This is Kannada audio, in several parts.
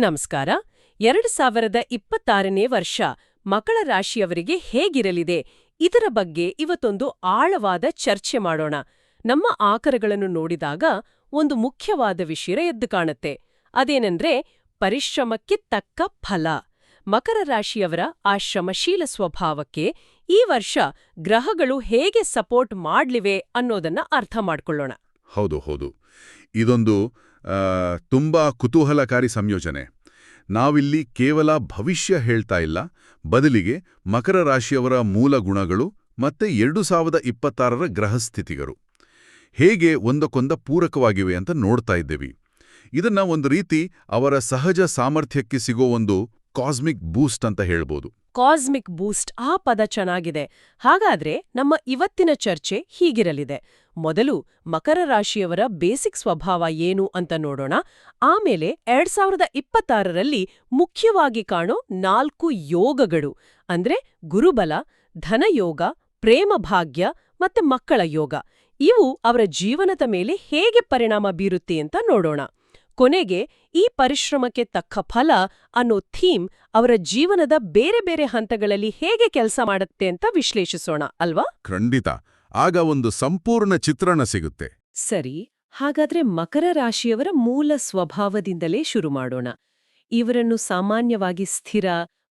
ನಮಸ್ಕಾರ. ಎರಡು ಸಾವಿರದ ಇಪ್ಪತ್ತಾರನೇ ವರ್ಷ ಮಕರ ರಾಶಿಯವರಿಗೆ ಹೇಗಿರಲಿದೆ? ಇದರ ಬಗ್ಗೆ ಇವತ್ತೊಂದು ಆಳವಾದ ಚರ್ಚೆ ಮಾಡೋಣ. ನಮ್ಮ ಆಕರಗಳನ್ನು ನೋಡಿದಾಗ ಒಂದು ಮುಖ್ಯವಾದ ವಿಷಯ ಎದ್ದು ಕಾಣುತ್ತೆ. ಅದೇನೆಂದ್ರೆ ಪರಿಶ್ರಮಕ್ಕೆ ತಕ್ಕ ಫಲ. ಮಕರ ರಾಶಿಯವರ ಆ ಶ್ರಮಶೀಲ ಸ್ವಭಾವಕ್ಕೆ ಈ ವರ್ಷ ಗ್ರಹಗಳು ಹೇಗೆ ಸಪೋರ್ಟ್ ಮಾಡ್ಲಿವೆ ಅನ್ನೋದನ್ನ ಅರ್ಥ ಮಾಡ್ಕೊಳ್ಳೋಣ. ಹೌದು ಹೌದು. ಇದೊಂದು ತುಂಬಾ ಕುತೂಹಲಕಾರಿ ಸಂಯೋಜನೆ. ನಾವಿಲ್ಲಿ ಕೇವಲ ಭವಿಷ್ಯ ಹೇಳ್ತಾ ಇಲ್ಲ, ಬದಲಿಗೆ ಮಕರ ರಾಶಿಯವರ ಮೂಲ ಗುಣಗಳು ಮತ್ತೆ ಎರಡು ಸಾವಿರದ ಇಪ್ಪತ್ತಾರರ ಗ್ರಹಸ್ಥಿತಿಗರು. ಹೇಗೆ ಒಂದಕ್ಕೊಂದ ಪೂರಕವಾಗಿವೆ ಅಂತ ನೋಡ್ತಾ ಇದ್ದೇವೆ. ಇದನ್ನ ಒಂದು ರೀತಿ ಅವರ ಸಹಜ ಸಾಮರ್ಥ್ಯಕ್ಕೆ ಸಿಗೋ ಒಂದು ಕಾಸ್ಮಿಕ್ ಬೂಸ್ಟ್ ಅಂತ ಹೇಳ್ಬೋದು. ಕಾಸ್ಮಿಕ್ ಬೂಸ್ಟ್ ಆ ಪದ ಚೆನ್ನಾಗಿದೆ. ಹಾಗಾದ್ರೆ ನಮ್ಮ ಇವತ್ತಿನ ಚರ್ಚೆ ಹೀಗಿರಲಿದೆ. ಮೊದಲು ಮಕರ ರಾಶಿಯವರ ಬೇಸಿಕ್ ಸ್ವಭಾವ ಏನು ಅಂತ ನೋಡೋಣ. ಆಮೇಲೆ ಎರಡ್ ಸಾವಿರದ ಇಪ್ಪತ್ತಾರರಲ್ಲಿ ಮುಖ್ಯವಾಗಿ ಕಾಣೋ ನಾಲ್ಕು ಯೋಗಗಳು. ಅಂದ್ರೆ ಗುರುಬಲ, ಧನಯೋಗ, ಪ್ರೇಮ ಭಾಗ್ಯ ಮತ್ತೆ ಮಕ್ಕಳ ಯೋಗ. ಇವು ಅವರ ಜೀವನದ ಮೇಲೆ ಹೇಗೆ ಪರಿಣಾಮ ಬೀರುತ್ತೆ ಅಂತ ನೋಡೋಣ. ಕೊನೆಗೆ ಈ ಪರಿಶ್ರಮಕ್ಕೆ ತಕ್ಕ ಫಲ ಅನ್ನೋ ಥೀಮ್ ಅವರ ಜೀವನದ ಬೇರೆ ಬೇರೆ ಹಂತಗಳಲ್ಲಿ ಹೇಗೆ ಕೆಲಸ ಮಾಡುತ್ತೆ ಅಂತ ವಿಶ್ಲೇಷಿಸೋಣ ಅಲ್ವಾ? ಖಂಡಿತ. ಆಗ ಒಂದು ಸಂಪೂರ್ಣ ಚಿತ್ರಣ ಸಿಗುತ್ತೆ. ಸರಿ. ಹಾಗಾದ್ರೆ ಮಕರ ರಾಶಿಯವರ ಮೂಲ ಸ್ವಭಾವದಿಂದಲೇ ಶುರು ಮಾಡೋಣ. ಇವರನ್ನು ಸಾಮಾನ್ಯವಾಗಿ ಸ್ಥಿರ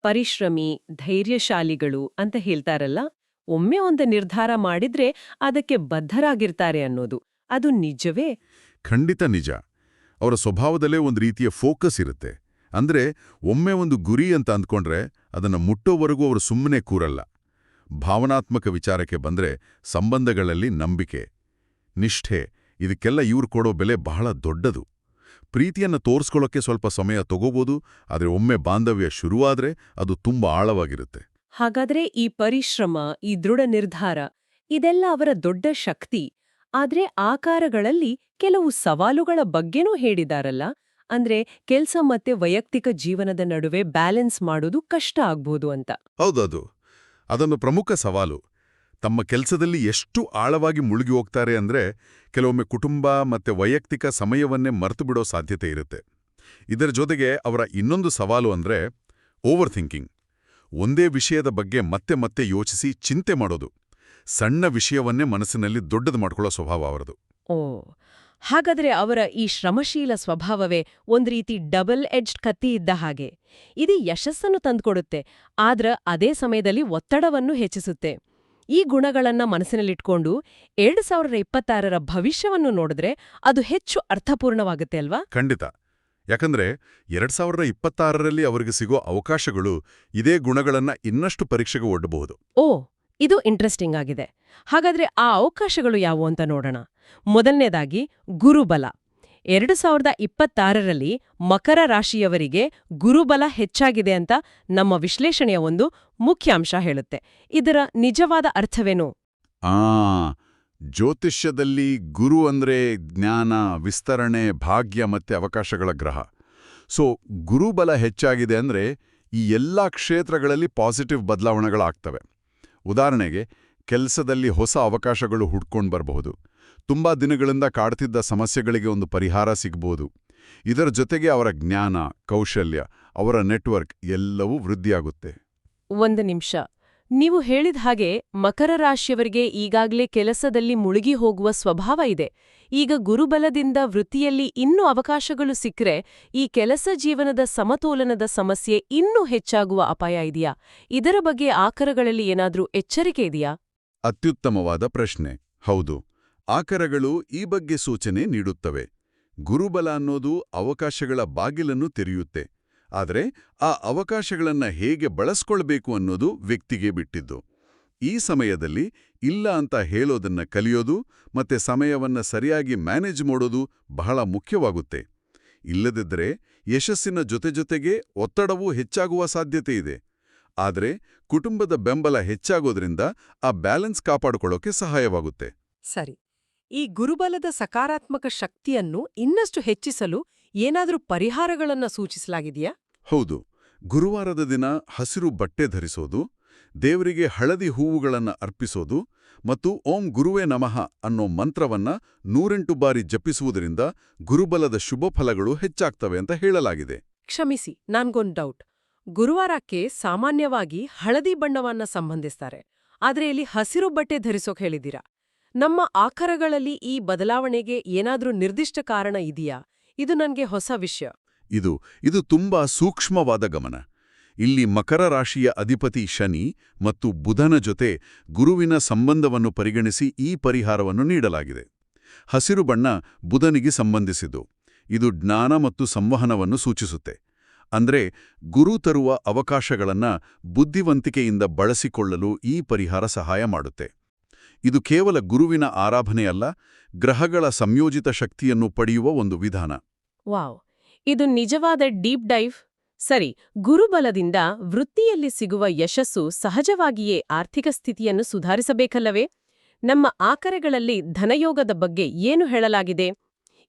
ಪರಿಶ್ರಮಿ ಧೈರ್ಯಶಾಲಿಗಳು ಅಂತ ಹೇಳ್ತಾರಲ್ಲ? ಒಮ್ಮೆ ಒಂದು ನಿರ್ಧಾರ ಮಾಡಿದ್ರೆ ಅದಕ್ಕೆ ಬದ್ಧರಾಗಿರ್ತಾರೆ ಅನ್ನೋದು. ಅದು ನಿಜವೇ? ಖಂಡಿತ ನಿಜ. ಅವರ ಸ್ವಭಾವದಲ್ಲೇ ಒಂದು ರೀತಿಯ ಫೋಕಸ್ ಇರುತ್ತೆ. ಅಂದ್ರೆ ಒಮ್ಮೆ ಒಂದು ಗುರಿ ಅಂತ ಅಂದ್ಕೊಂಡ್ರೆ ಅದನ್ನು ಮುಟ್ಟೋವರೆಗೂ ಅವರು ಸುಮ್ಮನೆ ಕೂರಲ್ಲ. ಭಾವನಾತ್ಮಕ ವಿಚಾರಕ್ಕೆ ಬಂದ್ರೆ ಸಂಬಂಧಗಳಲ್ಲಿ ನಂಬಿಕೆ, ನಿಷ್ಠೆ, ಇದಕ್ಕೆಲ್ಲ ಇವ್ರು ಕೊಡೋ ಬೆಲೆ ಬಹಳ ದೊಡ್ಡದು. ಪ್ರೀತಿಯನ್ನ ತೋರಿಸ್ಕೊಳ್ಳೋಕ್ಕೆ ಸ್ವಲ್ಪ ಸಮಯ ತಗೋಬೋದು, ಆದರೆ ಒಮ್ಮೆ ಬಾಂಧವ್ಯ ಶುರುವಾದ್ರೆ ಅದು ತುಂಬಾ ಆಳವಾಗಿರುತ್ತೆ. ಹಾಗಾದ್ರೆ ಈ ಪರಿಶ್ರಮ, ಈ ದೃಢ ನಿರ್ಧಾರ, ಇದೆಲ್ಲ ಅವರ ದೊಡ್ಡ ಶಕ್ತಿ. ಆದ್ರೆ ಆಕಾರಗಳಲ್ಲಿ ಕೆಲವು ಸವಾಲುಗಳ ಬಗ್ಗೆನೂ ಹೇಳಿದಾರಲ್ಲ. ಅಂದ್ರೆ ಕೆಲ್ಸ ಮತ್ತೆ ವೈಯಕ್ತಿಕ ಜೀವನದ ನಡುವೆ ಬ್ಯಾಲೆನ್ಸ್ ಮಾಡೋದು ಕಷ್ಟ ಆಗ್ಬಹುದು ಅಂತ. ಹೌದೌದು. ಅದೊಂದು ಪ್ರಮುಖ ಸವಾಲು. ತಮ್ಮ ಕೆಲಸದಲ್ಲಿ ಎಷ್ಟು ಆಳವಾಗಿ ಮುಳುಗಿ ಹೋಗ್ತಾರೆ ಅಂದ್ರೆ ಕೆಲವೊಮ್ಮೆ ಕುಟುಂಬ ಮತ್ತೆ ವೈಯಕ್ತಿಕ ಸಮಯವನ್ನೇ ಮರೆತುಬಿಡೋ ಸಾಧ್ಯತೆ ಇರುತ್ತೆ. ಇದರ ಜೊತೆಗೆ ಅವರ ಇನ್ನೊಂದು ಸವಾಲು ಅಂದ್ರೆ ಓವರ್ ಥಿಂಕಿಂಗ್ ಒಂದೇ ವಿಷಯದ ಬಗ್ಗೆ ಮತ್ತೆ ಮತ್ತೆ ಯೋಚಿಸಿ ಚಿಂತೆ ಮಾಡೋದು. ಸಣ್ಣ ವಿಷಯವನ್ನೇ ಮನಸ್ಸಿನಲ್ಲಿ ದೊಡ್ಡದು ಮಾಡ್ಕೊಳ್ಳೋ ಸ್ವಭಾವ ಅವರದು. ಓ ಹಾಗಾದ್ರೆ ಅವರ ಈ ಶ್ರಮಶೀಲ ಸ್ವಭಾವವೇ ಒಂದು ರೀತಿ ಡಬಲ್ ಎಡ್ಜ್ಡ್ ಕತ್ತಿ ಇದ್ದ ಹಾಗೆ. ಇದು ಯಶಸ್ಸನ್ನು ತಂದುಕೊಡುತ್ತೆ ಆದ್ರ ಅದೇ ಸಮಯದಲ್ಲಿ ಒತ್ತಡವನ್ನು ಹೆಚ್ಚಿಸುತ್ತೆ. ಈ ಗುಣಗಳನ್ನ ಮನಸ್ಸಿನಲ್ಲಿಟ್ಕೊಂಡು ಎರಡು ಸಾವಿರದ ಇಪ್ಪತ್ತಾರರ ಭವಿಷ್ಯವನ್ನು ನೋಡಿದ್ರೆ ಅದು ಹೆಚ್ಚು ಅರ್ಥಪೂರ್ಣವಾಗುತ್ತೆ ಅಲ್ವಾ? ಖಂಡಿತ. ಯಾಕಂದ್ರೆ ಎರಡ್ ಸಾವಿರದ ಇಪ್ಪತ್ತಾರರಲ್ಲಿ ಅವರಿಗೆ ಸಿಗೋ ಅವಕಾಶಗಳು ಇದೇ ಗುಣಗಳನ್ನ ಇನ್ನಷ್ಟು ಪರೀಕ್ಷೆಗೆ ಒಡ್ಡಬಹುದು. ಓ ಇದು ಇಂಟ್ರೆಸ್ಟಿಂಗ್ ಆಗಿದೆ. ಹಾಗಾದ್ರೆ ಆ ಅವಕಾಶಗಳು ಯಾವುವು ಅಂತ ನೋಡೋಣ. ಮೊದಲನೇದಾಗಿ ಗುರುಬಲ. ಎರಡು ಸಾವಿರದ ಇಪ್ಪತ್ತಾರರಲ್ಲಿ ಮಕರ ರಾಶಿಯವರಿಗೆ ಗುರುಬಲ ಹೆಚ್ಚಾಗಿದೆ ಅಂತ ನಮ್ಮ ವಿಶ್ಲೇಷಣೆಯ ಒಂದು ಮುಖ್ಯ ಅಂಶ ಹೇಳುತ್ತೆ. ಇದರ ನಿಜವಾದ ಅರ್ಥವೇನು? ಆ, ಜ್ಯೋತಿಷ್ಯದಲ್ಲಿ ಗುರು ಅಂದ್ರೆ ಜ್ಞಾನ, ವಿಸ್ತರಣೆ, ಭಾಗ್ಯ ಮತ್ತೆ ಅವಕಾಶಗಳ ಗ್ರಹ. ಸೊ, ಗುರುಬಲ ಹೆಚ್ಚಾಗಿದೆ ಅಂದ್ರೆ ಈ ಎಲ್ಲ ಕ್ಷೇತ್ರಗಳಲ್ಲಿ ಪಾಸಿಟಿವ್ ಬದಲಾವಣೆಗಳಾಗ್ತವೆ. ಉದಾಹರಣೆಗೆ, ಕೆಲಸದಲ್ಲಿ ಹೊಸ ಅವಕಾಶಗಳು ಹುಡ್ಕೊಂಡು ಬರಬಹುದು. ತುಂಬಾ ದಿನಗಳಿಂದ ಕಾಡ್ತಿದ್ದ ಸಮಸ್ಯೆಗಳಿಗೆ ಒಂದು ಪರಿಹಾರ ಸಿಗ್ಬೋದು. ಇದರ ಜೊತೆಗೆ ಅವರ ಜ್ಞಾನ, ಕೌಶಲ್ಯ, ಅವರ ನೆಟ್ವರ್ಕ್ ಎಲ್ಲವೂ ವೃದ್ಧಿಯಾಗುತ್ತೆ. ಒಂದು ನಿಮಿಷ. ನೀವು ಹೇಳಿದ ಹಾಗೆ ಮಕರ ರಾಶಿಯವರಿಗೆ ಈಗಾಗಲೇ ಕೆಲಸದಲ್ಲಿ ಮುಳುಗಿ ಹೋಗುವ ಸ್ವಭಾವ ಇದೆ. ಈಗ ಗುರುಬಲದಿಂದ ವೃತ್ತಿಯಲ್ಲಿ ಇನ್ನೂ ಅವಕಾಶಗಳು ಸಿಕ್ಕರೆ ಈ ಕೆಲಸ ಜೀವನದ ಸಮತೋಲನದ ಸಮಸ್ಯೆ ಇನ್ನೂ ಹೆಚ್ಚಾಗುವ ಅಪಾಯ ಇದೆಯಾ? ಇದರ ಬಗ್ಗೆ ಆಕರಗಳಲ್ಲಿ ಏನಾದರೂ ಎಚ್ಚರಿಕೆ ಇದೆಯಾ? ಅತ್ಯುತ್ತಮವಾದ ಪ್ರಶ್ನೆ. ಹೌದು. ಆಕರಗಳು ಈ ಬಗ್ಗೆ ಸೂಚನೆ ನೀಡುತ್ತವೆ. ಗುರುಬಲ ಅನ್ನೋದು ಅವಕಾಶಗಳ ಬಾಗಿಲನ್ನು ತೆರೆಯುತ್ತೆ. ಆದರೆ ಆ ಅವಕಾಶಗಳನ್ನು ಹೇಗೆ ಬಳಸ್ಕೊಳ್ಬೇಕು ಅನ್ನೋದು ವ್ಯಕ್ತಿಗೆ ಬಿಟ್ಟಿದ್ದು. ಈ ಸಮಯದಲ್ಲಿ ಇಲ್ಲ ಅಂತ ಹೇಳೋದನ್ನ ಕಲಿಯೋದು ಮತ್ತೆ ಸಮಯವನ್ನ ಸರಿಯಾಗಿ ಮ್ಯಾನೇಜ್ ಮಾಡೋದು ಬಹಳ ಮುಖ್ಯವಾಗುತ್ತೆ. ಇಲ್ಲದಿದ್ದರೆ ಯಶಸ್ಸಿನ ಜೊತೆ ಜೊತೆಗೆ ಒತ್ತಡವೂ ಹೆಚ್ಚಾಗುವ ಸಾಧ್ಯತೆ ಇದೆ. ಆದರೆ ಕುಟುಂಬದ ಬೆಂಬಲ ಹೆಚ್ಚಾಗೋದ್ರಿಂದ ಆ ಬ್ಯಾಲೆನ್ಸ್ ಕಾಪಾಡಿಕೊಳ್ಳೋಕೆ ಸಹಾಯವಾಗುತ್ತೆ. ಸರಿ. ಈ ಗುರುಬಲದ ಸಕಾರಾತ್ಮಕ ಶಕ್ತಿಯನ್ನು ಇನ್ನಷ್ಟು ಹೆಚ್ಚಿಸಲು ಏನಾದರೂ ಪರಿಹಾರಗಳನ್ನು ಸೂಚಿಸಲಾಗಿದೆಯಾ? ಹೌದು. ಗುರುವಾರದ ದಿನ ಹಸಿರು ಬಟ್ಟೆ ಧರಿಸೋದು ದೇವರಿಗೆ ಹಳದಿ ಹೂವುಗಳನ್ನು ಅರ್ಪಿಸೋದು ಮತ್ತು ಓಂ ಗುರುವೇ ನಮಃ ಅನ್ನೋ ಮಂತ್ರವನ್ನ ನೂರೆಂಟು ಬಾರಿ ಜಪಿಸುವುದರಿಂದ ಗುರುಬಲದ ಶುಭ ಫಲಗಳು ಹೆಚ್ಚಾಗ್ತವೆ ಅಂತ ಹೇಳಲಾಗಿದೆ. ಕ್ಷಮಿಸಿ ನನ್ಗೊಂದ್ ಡೌಟ್ ಗುರುವಾರಕ್ಕೆ ಸಾಮಾನ್ಯವಾಗಿ ಹಳದಿ ಬಣ್ಣವನ್ನ ಸಂಬಂಧಿಸ್ತಾರೆ. ಆದರೆ ಇಲ್ಲಿ ಹಸಿರು ಬಟ್ಟೆ ಧರಿಸೋಕ್ ಹೇಳಿದ್ದೀರಾ? ನಮ್ಮ ಆಕರಗಳಲ್ಲಿ ಈ ಬದಲಾವಣೆಗೆ ಏನಾದ್ರೂ ನಿರ್ದಿಷ್ಟ ಕಾರಣ ಇದೆಯಾ? ಇದು ನನಗೆ ಹೊಸ ವಿಷಯ. ಇದು ಇದು ತುಂಬಾ ಸೂಕ್ಷ್ಮವಾದ ಗಮನ. ಇಲ್ಲಿ ಮಕರ ರಾಶಿಯ ಅಧಿಪತಿ ಶನಿ ಮತ್ತು ಬುಧನ ಜೊತೆ ಗುರುವಿನ ಸಂಬಂಧವನ್ನು ಪರಿಗಣಿಸಿ ಈ ಪರಿಹಾರವನ್ನು ನೀಡಲಾಗಿದೆ. ಹಸಿರು ಬಣ್ಣ ಬುಧನಿಗೆ ಸಂಬಂಧಿಸಿದ್ದು. ಇದು ಜ್ಞಾನ ಮತ್ತು ಸಂವಹನವನ್ನು ಸೂಚಿಸುತ್ತೆ. ಅಂದರೆ ಗುರು ತರುವ ಅವಕಾಶಗಳನ್ನು ಬುದ್ಧಿವಂತಿಕೆಯಿಂದ ಬಳಸಿಕೊಳ್ಳಲು ಈ ಪರಿಹಾರ ಸಹಾಯ ಮಾಡುತ್ತೆ. ಇದು ಕೇವಲ ಗುರುವಿನ ಆರಾಧನೆಯಲ್ಲ, ಗ್ರಹಗಳ ಸಂಯೋಜಿತ ಶಕ್ತಿಯನ್ನು ಪಡೆಯುವ ಒಂದು ವಿಧಾನ. ವಾವ್. ಇದು ನಿಜವಾದ ಡೀಪ್ ಡೈವ್ ಸರಿ, ಗುರುಬಲದಿಂದ ವೃತ್ತಿಯಲ್ಲಿ ಸಿಗುವ ಯಶಸ್ಸು ಸಹಜವಾಗಿಯೇ ಆರ್ಥಿಕ ಸ್ಥಿತಿಯನ್ನು ಸುಧಾರಿಸಬೇಕಲ್ಲವೇ? ನಮ್ಮ ಆಕರೆಗಳಲ್ಲಿ ಧನಯೋಗದ ಬಗ್ಗೆ ಏನು ಹೇಳಲಾಗಿದೆ?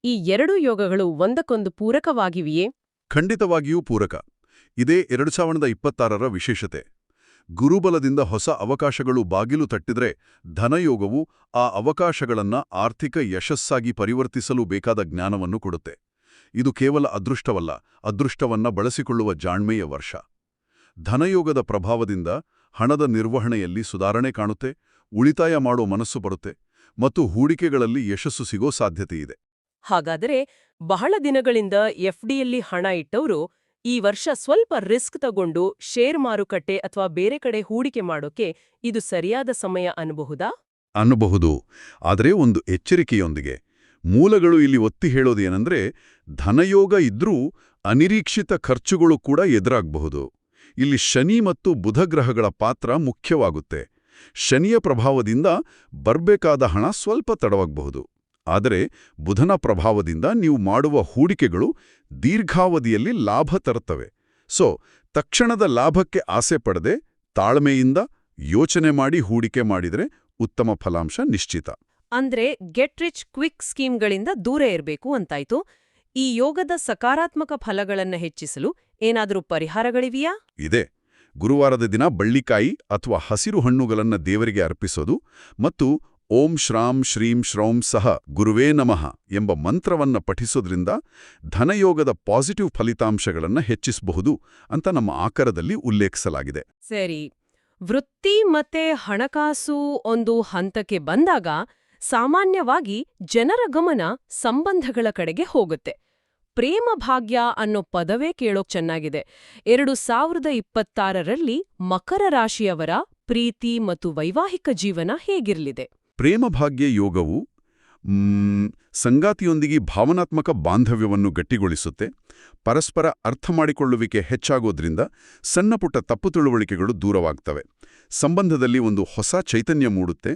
ಈ ಎರಡೂ ಯೋಗಗಳು ಒಂದಕ್ಕೊಂದು ಪೂರಕವಾಗಿವೆಯೇ? ಖಂಡಿತವಾಗಿಯೂ ಪೂರಕ. ಇದೇ ಎರಡು ಸಾವಿರದ ಇಪ್ಪತ್ತಾರರ ವಿಶೇಷತೆ. ಗುರುಬಲದಿಂದ ಹೊಸ ಅವಕಾಶಗಳು ಬಾಗಿಲು ತಟ್ಟಿದ್ರೆ ಧನಯೋಗವು ಆ ಅವಕಾಶಗಳನ್ನ ಆರ್ಥಿಕ ಯಶಸ್ಸಾಗಿ ಪರಿವರ್ತಿಸಲು ಬೇಕಾದ ಜ್ಞಾನವನ್ನು ಕೊಡುತ್ತೆ. ಇದು ಕೇವಲ ಅದೃಷ್ಟವಲ್ಲ ಅದೃಷ್ಟವನ್ನ ಬಳಸಿಕೊಳ್ಳುವ ಜಾಣ್ಮೆಯ ವರ್ಷ. ಧನಯೋಗದ ಪ್ರಭಾವದಿಂದ ಹಣದ ನಿರ್ವಹಣೆಯಲ್ಲಿ ಸುಧಾರಣೆ ಕಾಣುತ್ತೆ ಉಳಿತಾಯ ಮಾಡೋ ಮನಸ್ಸು ಬರುತ್ತೆ ಮತ್ತು ಹೂಡಿಕೆಗಳಲ್ಲಿ ಯಶಸ್ಸು ಸಿಗೋ ಸಾಧ್ಯತೆಯಿದೆ. ಹಾಗಾದರೆ ಬಹಳ ದಿನಗಳಿಂದ ಎಫ್ಡಿಯಲ್ಲಿ ಹಣ ಇಟ್ಟವರು ಈ ವರ್ಷ ಸ್ವಲ್ಪ ರಿಸ್ಕ್ ತಗೊಂಡು ಷೇರ್ ಮಾರುಕಟ್ಟೆ ಅಥವಾ ಬೇರೆ ಕಡೆ ಹೂಡಿಕೆ ಮಾಡೋಕೆ ಇದು ಸರಿಯಾದ ಸಮಯ ಅನ್ನಬಹುದಾ ಅನ್ನಬಹುದು ಆದರೆ ಒಂದು ಎಚ್ಚರಿಕೆಯೊಂದಿಗೆ. ಮೂಲಗಳು ಇಲ್ಲಿ ಒತ್ತಿ ಹೇಳೋದೇನೆಂದ್ರೆ, ಧನಯೋಗ ಇದ್ರೂ ಅನಿರೀಕ್ಷಿತ ಖರ್ಚುಗಳು ಕೂಡ ಎದುರಾಗಬಹುದು. ಇಲ್ಲಿ ಶನಿ ಮತ್ತು ಬುಧ ಗ್ರಹಗಳ ಪಾತ್ರ ಮುಖ್ಯವಾಗುತ್ತೆ. ಶನಿಯ ಪ್ರಭಾವದಿಂದ ಬರಬೇಕಾದ ಹಣ ಸ್ವಲ್ಪ ತಡವಾಗಬಹುದು. ಆದರೆ ಬುಧನ ಪ್ರಭಾವದಿಂದ ನೀವು ಮಾಡುವ ಹೂಡಿಕೆಗಳು ದೀರ್ಘಾವಧಿಯಲ್ಲಿ ಲಾಭ ತರುತ್ತವೆ. ಸೊ, ತಕ್ಷಣದ ಲಾಭಕ್ಕೆ ಆಸೆ ಪಡದೆ ತಾಳ್ಮೆಯಿಂದ ಯೋಚನೆ ಮಾಡಿ ಹೂಡಿಕೆ ಮಾಡಿದರೆ ಉತ್ತಮ ಫಲಾಂಶ ನಿಶ್ಚಿತ. ಅಂದ್ರೆ ಗೆಟ್ ರಿಚ್ ಕ್ವಿಕ್ ಸ್ಕೀಮ್ಗಳಿಂದ ದೂರ ಇರಬೇಕು ಅಂತಾಯ್ತು. ಈ ಯೋಗದ ಸಕಾರಾತ್ಮಕ ಫಲಗಳನ್ನು ಹೆಚ್ಚಿಸಲು ಏನಾದರೂ ಪರಿಹಾರಗಳಿವೆಯಾ? ಇದೆ. ಗುರುವಾರದ ದಿನ ಬಳ್ಳಿಕಾಯಿ ಅಥವಾ ಹಸಿರು ಹಣ್ಣುಗಳನ್ನು ದೇವರಿಗೆ ಅರ್ಪಿಸೋದು ಮತ್ತು ಓಂ ಶ್ರಾಂ ಶ್ರೀಂ ಶ್ರೌಂ ಸಹ ಗುರುವೇ ನಮಃ ಎಂಬ ಮಂತ್ರವನ್ನು ಪಠಿಸೋದ್ರಿಂದ ಧನಯೋಗದ ಪಾಸಿಟಿವ್ ಫಲಿತಾಂಶಗಳನ್ನು ಹೆಚ್ಚಿಸಬಹುದು ಅಂತ ನಮ್ಮ ಆಕರದಲ್ಲಿ ಉಲ್ಲೇಖಿಸಲಾಗಿದೆ. ಸರಿ. ವೃತ್ತಿ ಮತ್ತೆ ಹಣಕಾಸು ಒಂದು ಹಂತಕ್ಕೆ ಬಂದಾಗ ಸಾಮಾನ್ಯವಾಗಿ ಜನರ ಗಮನ ಸಂಬಂಧಗಳ ಕಡೆಗೆ ಹೋಗುತ್ತೆ. ಪ್ರೇಮ ಭಾಗ್ಯ ಅನ್ನೋ ಪದವೇ ಕೇಳೋಕ್ ಚೆನ್ನಾಗಿದೆ. ಎರಡು ಸಾವಿರದ ಇಪ್ಪತ್ತಾರರಲ್ಲಿ ಮಕರ ರಾಶಿಯವರ ಪ್ರೀತಿ ಮತ್ತು ವೈವಾಹಿಕ ಜೀವನ ಹೇಗಿರಲಿದೆ? ಪ್ರೇಮಭಾಗ್ಯ ಯೋಗವು ಸಂಗಾತಿಯೊಂದಿಗೆ ಭಾವನಾತ್ಮಕ ಬಾಂಧವ್ಯವನ್ನು ಗಟ್ಟಿಗೊಳಿಸುತ್ತೆ, ಪರಸ್ಪರ ಅರ್ಥ ಮಾಡಿಕೊಳ್ಳುವಿಕೆ ಹೆಚ್ಚಾಗೋದ್ರಿಂದ ಸಣ್ಣಪುಟ್ಟ ತಪ್ಪು ತಿಳುವಳಿಕೆಗಳು ದೂರವಾಗ್ತವೆ. ಸಂಬಂಧದಲ್ಲಿ ಒಂದು ಹೊಸ ಚೈತನ್ಯ ಮೂಡುತ್ತೆ,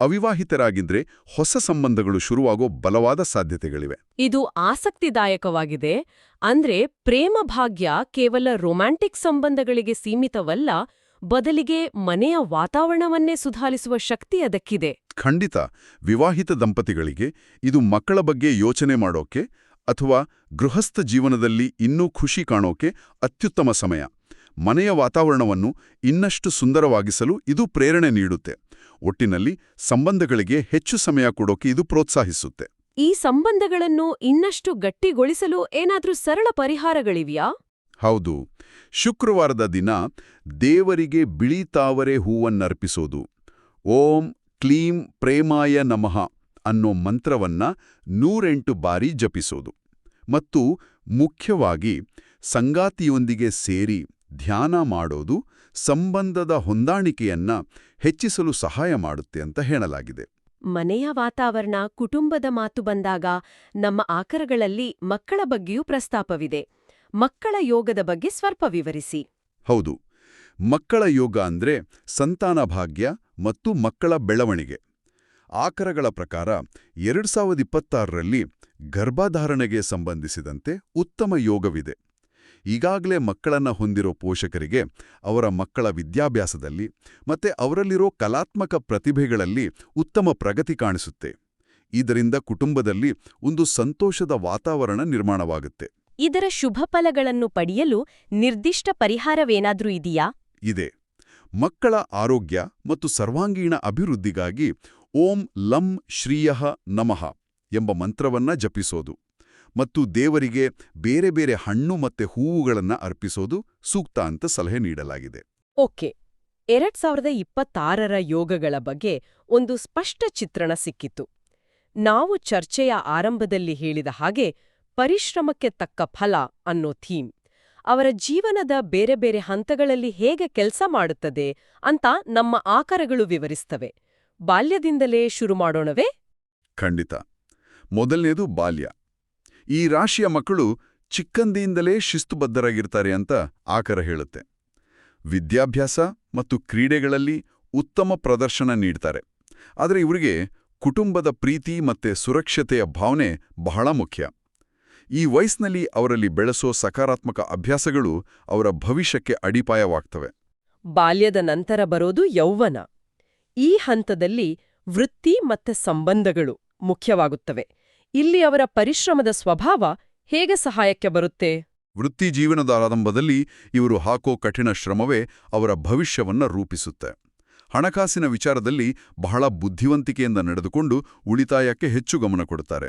ಅವಿವಾಹಿತರಾಗಿದ್ರೆ ಹೊಸ ಸಂಬಂಧಗಳು ಶುರುವಾಗೋ ಬಲವಾದ ಸಾಧ್ಯತೆಗಳಿವೆ. ಇದು ಆಸಕ್ತಿದಾಯಕವಾಗಿದೆ, ಅಂದ್ರೆ ಪ್ರೇಮ ಭಾಗ್ಯ ಕೇವಲ ರೊಮ್ಯಾಂಟಿಕ್ ಸಂಬಂಧಗಳಿಗೆ ಸೀಮಿತವಲ್ಲ ಬದಲಿಗೆ ಮನೆಯ ವಾತಾವರಣವನ್ನೇ ಸುಧಾರಿಸುವ ಶಕ್ತಿ ಅದಕ್ಕಿದೆ. ಖಂಡಿತ. ವಿವಾಹಿತ ದಂಪತಿಗಳಿಗೆ ಇದು ಮಕ್ಕಳ ಬಗ್ಗೆ ಯೋಚನೆ ಮಾಡೋಕೆ ಅಥವಾ ಗೃಹಸ್ಥ ಜೀವನದಲ್ಲಿ ಇನ್ನೂ ಖುಷಿ ಕಾಣೋಕೆ ಅತ್ಯುತ್ತಮ ಸಮಯ. ಮನೆಯ ವಾತಾವರಣವನ್ನು ಇನ್ನಷ್ಟು ಸುಂದರವಾಗಿಸಲು ಇದು ಪ್ರೇರಣೆ ನೀಡುತ್ತೆ. ಒಟ್ಟಿನಲ್ಲಿ ಸಂಬಂಧಗಳಿಗೆ ಹೆಚ್ಚು ಸಮಯ ಕೊಡೋಕೆ ಇದು ಪ್ರೋತ್ಸಾಹಿಸುತ್ತೆ. ಈ ಸಂಬಂಧಗಳನ್ನು ಇನ್ನಷ್ಟು ಗಟ್ಟಿಗೊಳಿಸಲು ಏನಾದ್ರೂ ಸರಳ ಪರಿಹಾರಗಳಿವೆಯಾ? ಹೌದು. ಶುಕ್ರವಾರದ ದಿನ ದೇವರಿಗೆ ಬಿಳಿ ತಾವರೆ ಹೂವನ್ನರ್ಪಿಸೋದು. ಓಂ ಕ್ಲೀಂ ಪ್ರೇಮಾಯ ನಮಃ ಅನ್ನೋ ಮಂತ್ರವನ್ನ ನೂರೆಂಟು ಬಾರಿ ಜಪಿಸೋದು. ಮತ್ತು ಮುಖ್ಯವಾಗಿ ಸಂಗಾತಿಯೊಂದಿಗೆ ಸೇರಿ ಧ್ಯಾನ ಮಾಡೋದು ಸಂಬಂಧದ ಹೊಂದಾಣಿಕೆಯನ್ನ ಹೆಚ್ಚಿಸಲು ಸಹಾಯ ಮಾಡುತ್ತೆ ಅಂತ ಹೇಳಲಾಗಿದೆ. ಮನೆಯ ವಾತಾವರಣ, ಕುಟುಂಬದ ಮಾತು ಬಂದಾಗ ನಮ್ಮ ಆಕರಗಳಲ್ಲಿ ಮಕ್ಕಳ ಬಗ್ಗೆಯೂ ಪ್ರಸ್ತಾಪವಿದೆ. ಮಕ್ಕಳ ಯೋಗದ ಬಗ್ಗೆ ಸ್ವಲ್ಪ ವಿವರಿಸಿ. ಹೌದು. ಮಕ್ಕಳ ಯೋಗ ಅಂದ್ರೆ ಸಂತಾನ ಭಾಗ್ಯ ಮತ್ತು ಮಕ್ಕಳ ಬೆಳವಣಿಗೆ. ಆಕರಗಳ ಪ್ರಕಾರ ಎರಡು ಸಾವಿರದ ಇಪ್ಪತ್ತಾರರಲ್ಲಿ ಗರ್ಭಧಾರಣೆಗೆ ಸಂಬಂಧಿಸಿದಂತೆ ಉತ್ತಮ ಯೋಗವಿದೆ. ಈಗಾಗಲೇ ಮಕ್ಕಳನ್ನ ಹೊಂದಿರೋ ಪೋಷಕರಿಗೆ ಅವರ ಮಕ್ಕಳ ವಿದ್ಯಾಭ್ಯಾಸದಲ್ಲಿ ಮತ್ತೆ ಅವರಲ್ಲಿರೋ ಕಲಾತ್ಮಕ ಪ್ರತಿಭೆಗಳಲ್ಲಿ ಉತ್ತಮ ಪ್ರಗತಿ ಕಾಣಿಸುತ್ತೆ. ಇದರಿಂದ ಕುಟುಂಬದಲ್ಲಿ ಒಂದು ಸಂತೋಷದ ವಾತಾವರಣ ನಿರ್ಮಾಣವಾಗುತ್ತೆ. ಇದರ ಶುಭ ಫಲಗಳನ್ನು ಪಡೆಯಲು ನಿರ್ದಿಷ್ಟ ಪರಿಹಾರವೇನಾದ್ರೂ ಇದೆಯಾ? ಇದೆ. ಮಕ್ಕಳ ಆರೋಗ್ಯ ಮತ್ತು ಸರ್ವಾಂಗೀಣ ಅಭಿವೃದ್ಧಿಗಾಗಿ ಓಂ ಲಂ ಶ್ರೀಯಃ ನಮಃ ಎಂಬ ಮಂತ್ರವನ್ನ ಜಪಿಸೋದು ಮತ್ತು ದೇವರಿಗೆ ಬೇರೆ ಬೇರೆ ಹಣ್ಣು ಮತ್ತೆ ಹೂವುಗಳನ್ನ ಅರ್ಪಿಸೋದು ಸೂಕ್ತ ಅಂತ ಸಲಹೆ ನೀಡಲಾಗಿದೆ. ಓಕೆ. ಎರಡ್ ಸಾವಿರದ ಇಪ್ಪತ್ತಾರರ ಯೋಗಗಳ ಬಗ್ಗೆ ಒಂದು ಸ್ಪಷ್ಟ ಚಿತ್ರಣ ಸಿಕ್ಕಿತು. ನಾವು ಚರ್ಚೆಯ ಆರಂಭದಲ್ಲಿ ಹೇಳಿದ ಹಾಗೆ ಪರಿಶ್ರಮಕ್ಕೆ ತಕ್ಕ ಫಲ ಅನ್ನೋ ಥೀಮ್. ಅವರ ಜೀವನದ ಬೇರೆ ಬೇರೆ ಹಂತಗಳಲ್ಲಿ ಹೇಗೆ ಕೆಲಸ ಮಾಡುತ್ತದೆ ಅಂತ ನಮ್ಮ ಆಕರಗಳು ವಿವರಿಸ್ತವೆ. ಬಾಲ್ಯದಿಂದಲೇ ಶುರು ಮಾಡೋಣವೇ? ಖಂಡಿತ. ಮೊದಲನೇದು ಬಾಲ್ಯ. ಈ ರಾಶಿಯ ಮಕ್ಕಳು ಚಿಕ್ಕಂದಿಯಿಂದಲೇ ಶಿಸ್ತುಬದ್ಧರಾಗಿರ್ತಾರೆ ಅಂತ ಆಕರ ಹೇಳುತ್ತೆ. ವಿದ್ಯಾಭ್ಯಾಸ ಮತ್ತು ಕ್ರೀಡೆಗಳಲ್ಲಿ ಉತ್ತಮ ಪ್ರದರ್ಶನ ನೀಡ್ತಾರೆ. ಆದರೆ ಇವರಿಗೆ ಕುಟುಂಬದ ಪ್ರೀತಿ ಮತ್ತೆ ಸುರಕ್ಷತೆಯ ಭಾವನೆ ಬಹಳ ಮುಖ್ಯ. ಈ ವಯಸ್ಸಿನಲ್ಲಿ ಅವರಲ್ಲಿ ಬೆಳೆಸೋ ಸಕಾರಾತ್ಮಕ ಅಭ್ಯಾಸಗಳು ಅವರ ಭವಿಷ್ಯಕ್ಕೆ ಅಡಿಪಾಯವಾಗ್ತವೆ. ಬಾಲ್ಯದ ನಂತರ ಬರೋದು ಯೌವನ ಈ ಹಂತದಲ್ಲಿ ವೃತ್ತಿ ಮತ್ತೆ ಸಂಬಂಧಗಳು ಮುಖ್ಯವಾಗುತ್ತವೆ. ಇಲ್ಲಿ ಅವರ ಪರಿಶ್ರಮದ ಸ್ವಭಾವ ಹೇಗೆ ಸಹಾಯಕ್ಕೆ ಬರುತ್ತೆ? ವೃತ್ತಿ ಜೀವನದ ಆರಂಭದಲ್ಲಿ ಇವರು ಹಾಕೋ ಕಠಿಣ ಶ್ರಮವೇ ಅವರ ಭವಿಷ್ಯವನ್ನ ರೂಪಿಸುತ್ತೆ. ಹಣಕಾಸಿನ ವಿಚಾರದಲ್ಲಿ ಬಹಳ ಬುದ್ಧಿವಂತಿಕೆಯಿಂದ ನಡೆದುಕೊಂಡು ಉಳಿತಾಯಕ್ಕೆ ಹೆಚ್ಚು ಗಮನ ಕೊಡುತ್ತಾರೆ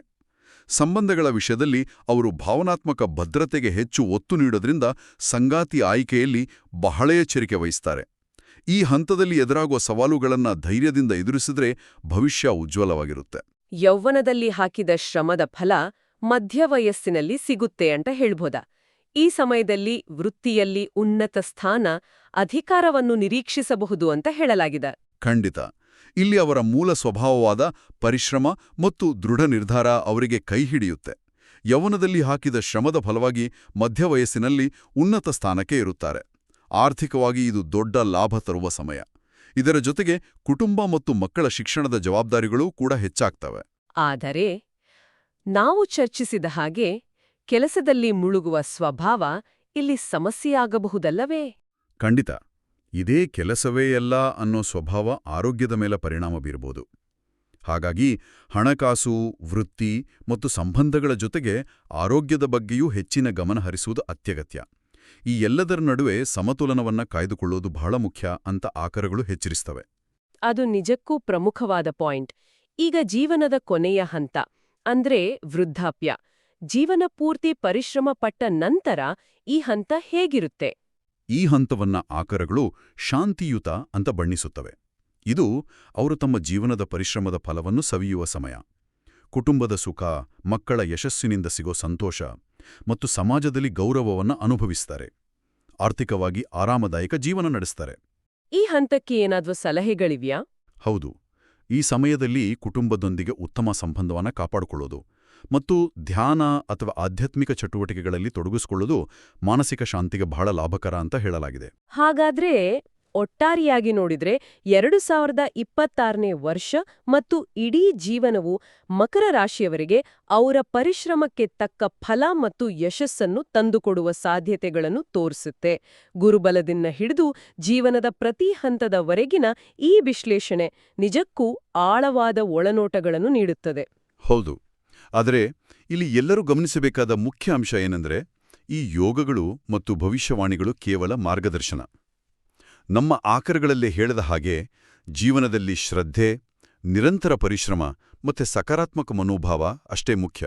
ಸಂಬಂಧಗಳ ವಿಷಯದಲ್ಲಿ ಅವರು ಭಾವನಾತ್ಮಕ ಭದ್ರತೆಗೆ ಹೆಚ್ಚು ಒತ್ತು ನೀಡೋದ್ರಿಂದ ಸಂಗಾತಿ ಆಯ್ಕೆಯಲ್ಲಿ ಬಹಳ ಎಚ್ಚರಿಕೆ ವಹಿಸ್ತಾರೆ. ಈ ಹಂತದಲ್ಲಿ ಎದುರಾಗುವ ಸವಾಲುಗಳನ್ನು ಧೈರ್ಯದಿಂದ ಎದುರಿಸಿದ್ರೆ ಭವಿಷ್ಯ ಉಜ್ವಲವಾಗಿರುತ್ತೆ. ಯೌವನದಲ್ಲಿ ಹಾಕಿದ ಶ್ರಮದ ಫಲ ಮಧ್ಯವಯಸ್ಸಿನಲ್ಲಿ ಸಿಗುತ್ತೆ ಅಂತ ಹೇಳ್ಬೋದ? ಈ ಸಮಯದಲ್ಲಿ ವೃತ್ತಿಯಲ್ಲಿ ಉನ್ನತ ಸ್ಥಾನ ಅಧಿಕಾರವನ್ನು ನಿರೀಕ್ಷಿಸಬಹುದು ಅಂತ ಹೇಳಲಾಗಿದೆ. ಖಂಡಿತ. ಇಲ್ಲಿ ಅವರ ಮೂಲ ಸ್ವಭಾವವಾದ ಪರಿಶ್ರಮ ಮತ್ತು ದೃಢ ನಿರ್ಧಾರ ಅವರಿಗೆ ಕೈ ಹಿಡಿಯುತ್ತೆ. ಯೌವನದಲ್ಲಿ ಹಾಕಿದ ಶ್ರಮದ ಫಲವಾಗಿ ಮಧ್ಯವಯಸ್ಸಿನಲ್ಲಿ ಉನ್ನತ ಸ್ಥಾನಕ್ಕೆ ಇರುತ್ತಾರೆ ಆರ್ಥಿಕವಾಗಿ ಇದು ದೊಡ್ಡ ಲಾಭ ತರುವ ಸಮಯ. ಇದರ ಜೊತೆಗೆ ಕುಟುಂಬ ಮತ್ತು ಮಕ್ಕಳ ಶಿಕ್ಷಣದ ಜವಾಬ್ದಾರಿಗಳೂ ಕೂಡ ಹೆಚ್ಚಾಗ್ತವೆ. ಆದರೆ ನಾವು ಚರ್ಚಿಸಿದ ಹಾಗೆ ಕೆಲಸದಲ್ಲಿ ಮುಳುಗುವ ಸ್ವಭಾವ ಇಲ್ಲಿ ಸಮಸ್ಯೆಯಾಗಬಹುದಲ್ಲವೇ? ಖಂಡಿತ. ಇದೇ ಕೆಲಸವೇ ಎಲ್ಲ ಅನ್ನೋ ಸ್ವಭಾವ ಆರೋಗ್ಯದ ಮೇಲೆ ಪರಿಣಾಮ ಬೀರಬಹುದು ಹಾಗಾಗಿ ಹಣಕಾಸು, ವೃತ್ತಿ ಮತ್ತು ಸಂಬಂಧಗಳ ಜೊತೆಗೆ ಆರೋಗ್ಯದ ಬಗ್ಗೆಯೂ ಹೆಚ್ಚಿನ ಗಮನ ಹರಿಸುವುದು ಅತ್ಯಗತ್ಯ. ಈ ಎಲ್ಲದರ ನಡುವೆ ಸಮತೋಲನವನ್ನ ಕಾಯ್ದುಕೊಳ್ಳೋದು ಬಹಳ ಮುಖ್ಯ ಅಂತ ಆಕರಗಳು ಹೆಚ್ಚರಿಸ್ತವೆ ಅದು ನಿಜಕ್ಕೂ ಪ್ರಮುಖವಾದ ಪಾಯಿಂಟ್. ಈಗ ಜೀವನದ ಕೊನೆಯ ಹಂತ, ಅಂದ್ರೆ ವೃದ್ಧಾಪ್ಯ. ಜೀವನ ಪೂರ್ತಿ ಪರಿಶ್ರಮ ಪಟ್ಟ ನಂತರ ಈ ಹಂತ ಹೇಗಿರುತ್ತೆ? ಈ ಹಂತವನ್ನ ಆಕರಗಳು ಶಾಂತಿಯುತ ಅಂತ ಬಣ್ಣಿಸುತ್ತವೆ. ಇದು ಅವರು ತಮ್ಮ ಜೀವನದ ಪರಿಶ್ರಮದ ಫಲವನ್ನು ಸವಿಯುವ ಸಮಯ. ಕುಟುಂಬದ ಸುಖ ಮಕ್ಕಳ ಯಶಸ್ಸಿನಿಂದ ಸಿಗೋ ಸಂತೋಷ ಮತ್ತು ಸಮಾಜದಲ್ಲಿ ಗೌರವವನ್ನ ಅನುಭವಿಸ್ತಾರೆ. ಆರ್ಥಿಕವಾಗಿ ಆರಾಮದಾಯಕ ಜೀವನ ನಡೆಸ್ತಾರೆ. ಈ ಹಂತಕ್ಕೆ ಏನಾದ್ರೂ ಸಲಹೆಗಳಿವ್ಯಾ? ಹೌದು. ಈ ಸಮಯದಲ್ಲಿ ಕುಟುಂಬದೊಂದಿಗೆ ಉತ್ತಮ ಸಂಬಂಧವನ್ನ ಕಾಪಾಡಿಕೊಳ್ಳೋದು. ಮತ್ತು ಧ್ಯಾನ ಅಥವಾ ಆಧ್ಯಾತ್ಮಿಕ ಚಟುವಟಿಕೆಗಳಲ್ಲಿ ತೊಡಗಿಸಿಕೊಳ್ಳೋದು ಮಾನಸಿಕ ಶಾಂತಿಗೆ ಬಹಳ ಲಾಭಕರ ಅಂತ ಹೇಳಲಾಗಿದೆ. ಹಾಗಾದ್ರೆ ಒಟ್ಟಾರೆಯಾಗಿ ನೋಡಿದ್ರೆ ಎರಡು ಸಾವಿರದ ಇಪ್ಪತ್ತಾರನೇ ವರ್ಷ ಮತ್ತು ಇಡೀ ಜೀವನವು ಮಕರ ರಾಶಿಯವರಿಗೆ ಅವರ ಪರಿಶ್ರಮಕ್ಕೆ ತಕ್ಕ ಫಲ ಮತ್ತು ಯಶಸ್ಸನ್ನು ತಂದುಕೊಡುವ ಸಾಧ್ಯತೆಗಳನ್ನು ತೋರಿಸುತ್ತೆ. ಗುರುಬಲದಿಂದ ಹಿಡಿದು ಜೀವನದ ಪ್ರತಿ ಹಂತದವರೆಗಿನ ಈ ವಿಶ್ಲೇಷಣೆ ನಿಜಕ್ಕೂ ಆಳವಾದ ಒಳನೋಟಗಳನ್ನು ನೀಡುತ್ತದೆ. ಹೌದು. ಆದರೆ ಇಲ್ಲಿ ಎಲ್ಲರೂ ಗಮನಿಸಬೇಕಾದ ಮುಖ್ಯ ಅಂಶ ಏನೆಂದರೆ ಈ ಯೋಗಗಳು ಮತ್ತು ಭವಿಷ್ಯವಾಣಿಗಳು ಕೇವಲ ಮಾರ್ಗದರ್ಶನ. ನಮ್ಮ ಆಕರಗಳಲ್ಲೇ ಹೇಳದ ಹಾಗೆ ಜೀವನದಲ್ಲಿ ಶ್ರದ್ಧೆ, ನಿರಂತರ ಪರಿಶ್ರಮ ಮತ್ತು ಸಕಾರಾತ್ಮಕ ಮನೋಭಾವ ಅಷ್ಟೇ ಮುಖ್ಯ.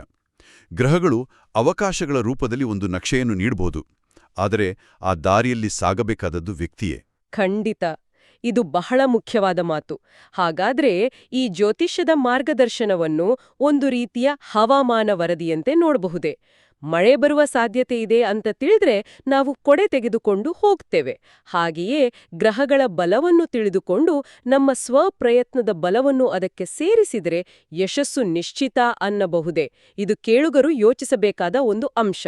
ಗ್ರಹಗಳು ಅವಕಾಶಗಳ ರೂಪದಲ್ಲಿ ಒಂದು ನಕ್ಷೆಯನ್ನು ನೀಡಬಹುದು ಆದರೆ ಆ ದಾರಿಯಲ್ಲಿ ಸಾಗಬೇಕಾದದ್ದು ವ್ಯಕ್ತಿಯೇ. ಖಂಡಿತ. ಇದು ಬಹಳ ಮುಖ್ಯವಾದ ಮಾತು. ಹಾಗಾದ್ರೆ ಈ ಜ್ಯೋತಿಷ್ಯದ ಮಾರ್ಗದರ್ಶನವನ್ನು ಒಂದು ರೀತಿಯ ಹವಾಮಾನ ವರದಿಯಂತೆ ನೋಡಬಹುದೇ? ಮಳೆ ಬರುವ ಸಾಧ್ಯತೆ ಇದೆ ಅಂತ ತಿಳಿದ್ರೆ ನಾವು ಕೊಡೆ ತೆಗೆದುಕೊಂಡು ಹೋಗ್ತೇವೆ. ಹಾಗೆಯೇ ಗ್ರಹಗಳ ಬಲವನ್ನು ತಿಳಿದುಕೊಂಡು ನಮ್ಮ ಸ್ವಪ್ರಯತ್ನದ ಬಲವನ್ನು ಅದಕ್ಕೆ ಸೇರಿಸಿದರೆ ಯಶಸ್ಸು ನಿಶ್ಚಿತ ಅನ್ನಬಹುದೇ? ಇದು ಕೇಳುಗರು ಯೋಚಿಸಬೇಕಾದ ಒಂದು ಅಂಶ.